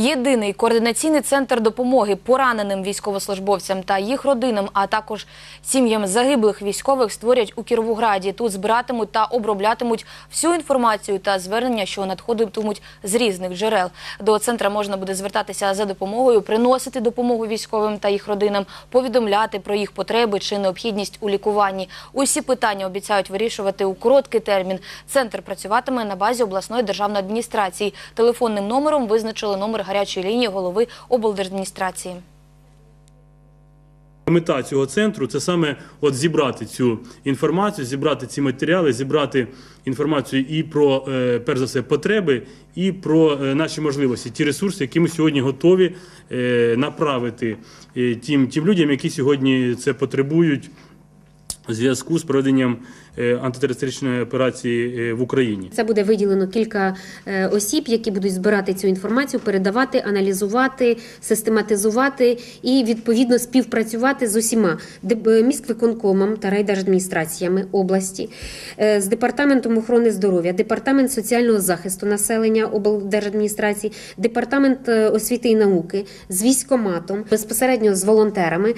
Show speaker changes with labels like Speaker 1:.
Speaker 1: Єдиний координаційний центр допомоги пораненим військовослужбовцям та їх родинам, а також сім'ям загиблих військових створять у Кіровограді. Тут збиратимуть та оброблятимуть всю інформацію та звернення, що надходитимуть з різних джерел. До центра можна буде звертатися за допомогою, приносити допомогу військовим та їх родинам, повідомляти про їх потреби чи необхідність у лікуванні. Усі питання обіцяють вирішувати у короткий термін. Центр працюватиме на базі обласної державної адміністрації. Телефонним номером визначили номер гарячої лінії голови облдержадміністрації.
Speaker 2: Мета цього центру це саме от зібрати цю інформацію, зібрати ці матеріали, зібрати інформацію і про е, перш за все потреби, і про е, наші можливості, ті ресурси, які ми сьогодні готові е, направити тим, тим людям, які сьогодні це потребують у зв'язку з проведенням е, антитерористичної операції е, в Україні.
Speaker 3: Це буде виділено кілька е, осіб, які будуть збирати цю інформацію, передавати, аналізувати, систематизувати і відповідно співпрацювати з усіма міськвиконкомом та райдержадміністраціями області, з департаментом охорони здоров'я, департамент соціального захисту населення облдержадміністрації, департамент освіти і науки, з військоматом, безпосередньо з волонтерами.